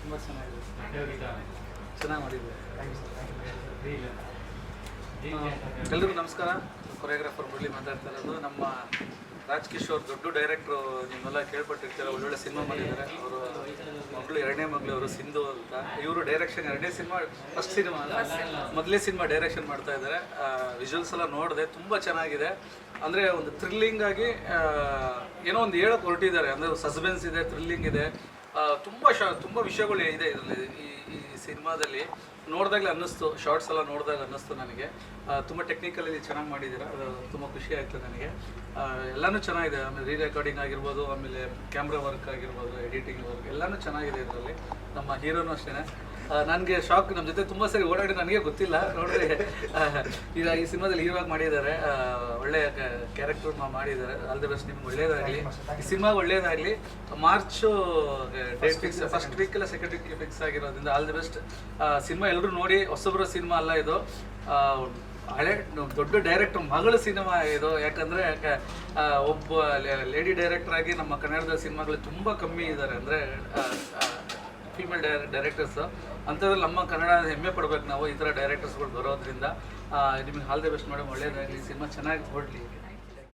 ತುಂಬ ಚೆನ್ನಾಗಿದೆ. ಚೆನ್ನಾಗಿ ಮಾಡಿದ್ವಿ ಎಲ್ರಿಗೂ ನಮಸ್ಕಾರ. ಕೊರಿಯೋಗ್ರಾಫರ್ ಮುರಳಿ ಮಾತಾಡ್ತಾ ಇರೋದು. ನಮ್ಮ ರಾಜ್ ಕಿಶೋರ್ ದೊಡ್ಡ ಡೈರೆಕ್ಟ್ರು ನಿಮ್ಮೆಲ್ಲ ಕೇಳ್ಪಟ್ಟಿರ್ತೀರ ಒಳ್ಳೊಳ್ಳೆ ಸಿನಿಮಾ ಮಾಡಿದ್ದಾರೆ. ಅವರು ಮಗಳು ಎರಡನೇ ಮಗಳು ಅವರು ಸಿಂಧು ಅಂತ. ಇವರು ಡೈರೆಕ್ಷನ್ ಎರಡನೇ ಸಿನಿಮಾ ಫಸ್ಟ್ ಸಿನಿಮಾ ಮೊದಲೇ ಸಿನಿಮಾ ಡೈರೆಕ್ಷನ್ ಮಾಡ್ತಾ ಇದ್ದಾರೆ. ವಿಜುವಲ್ಸ್ ಎಲ್ಲ ನೋಡಿದೆ ತುಂಬ ಚೆನ್ನಾಗಿದೆ. ಅಂದರೆ ಒಂದು ಥ್ರಿಲ್ಲಿಂಗ್ ಆಗಿ ಏನೋ ಒಂದು ಹೇಳೋಕೆ ಹೊರಟಿದ್ದಾರೆ. ಅಂದರೆ ಸಸ್ಪೆನ್ಸ್ ಇದೆ ಥ್ರಿಲ್ಲಿಂಗ್ ಇದೆ. ತುಂಬ ಶ ತುಂಬ ವಿಷಯಗಳು ಇದೆ ಇದರಲ್ಲಿ ಈ ಈ ಸಿನಿಮಾದಲ್ಲಿ ನೋಡಿದಾಗಲೇ ಅನ್ನಿಸ್ತು ಶಾರ್ಟ್ಸ್ ಎಲ್ಲ ನೋಡಿದಾಗ ಅನ್ನಿಸ್ತು ನನಗೆ. ತುಂಬ ಟೆಕ್ನಿಕಲಿ ಚೆನ್ನಾಗಿ ಮಾಡಿದ್ದೀರ, ಅದು ತುಂಬ ಖುಷಿ ಆಯಿತು ನನಗೆ. ಎಲ್ಲನೂ ಚೆನ್ನಾಗಿದೆ, ಆಮೇಲೆ ರೀ ರೆಕಾರ್ಡಿಂಗ್ ಆಗಿರ್ಬೋದು, ಆಮೇಲೆ ಕ್ಯಾಮ್ರಾ ವರ್ಕ್ ಆಗಿರ್ಬೋದು ಎಡಿಟಿಂಗ್ ವರ್ಕ್ ಎಲ್ಲನೂ ಚೆನ್ನಾಗಿದೆ ಇದರಲ್ಲಿ. ನಮ್ಮ ಹೀರೋನು ಅಷ್ಟೇ ನನಗೆ ಶಾಕ್ ನಮ್ಮ ಜೊತೆ ತುಂಬ ಸರಿ ಓಡಾಡಿ ನನಗೆ ಗೊತ್ತಿಲ್ಲ. ನೋಡ್ರಿ ಈಗ ಈ ಸಿನಿಮಾದಲ್ಲಿ ಹೀರೋ ಮಾಡಿದ್ದಾರೆ. ಒಳ್ಳೆ ಕ್ಯಾರೆಕ್ಟರ್ ಮಾಡಿದ್ದಾರೆ. ಆಲ್ ದಿ ಬೆಸ್ಟ್ ನಿಮ್ಗೆ ಒಳ್ಳೇದಾಗಲಿ ಈ ಸಿನಿಮಾ ಒಳ್ಳೇದಾಗಲಿ March date fix first week ಇಲ್ಲ ಸೆಕೆಂಡ್ ವೀಕ್ ಫಿಕ್ಸ್ ಆಗಿರೋದ್ರಿಂದ ಆಲ್ ದಿ ಬೆಸ್ಟ್ ಸಿನಿಮಾ ಎಲ್ಲರೂ ನೋಡಿ ಹೊಸಬ್ರ ಸಿನಿಮಾ ಅಲ್ಲ ಇದು. ಹಳೆ ದೊಡ್ಡ ಡೈರೆಕ್ಟರ್ ಮಗಳ ಸಿನಿಮಾ ಇದು. ಯಾಕಂದ್ರೆ ಯಾಕೆ, ಒಬ್ಬ ಲೇಡಿ ಡೈರೆಕ್ಟರ್ ಆಗಿ ನಮ್ಮ ಕನ್ನಡದ ಸಿನಿಮಾಗಳು ತುಂಬ ಕಮ್ಮಿ ಇದ್ದಾರೆ. ಅಂದರೆ ಫೀಮೇಲ್ ಡೈರೆಕ್ಟರ್ಸ್ ಅಂಥದ್ರಲ್ಲಿ ನಮ್ಮ ಕನ್ನಡ ಹೆಮ್ಮೆ ಪಡ್ಬೇಕು ನಾವು ಈ ಥರ ಡೈರೆಕ್ಟರ್ಸ್ಗಳು ಬರೋದ್ರಿಂದ. ನಿಮಗೆ ಆಲ್ ದಿ ಬೆಸ್ಟ್ ಮೇಡಮ್ ಒಳ್ಳೆಯದಾಗಲಿ ಸಿನಿಮಾ ಚೆನ್ನಾಗಿ ಹೊರಡ್ಲಿ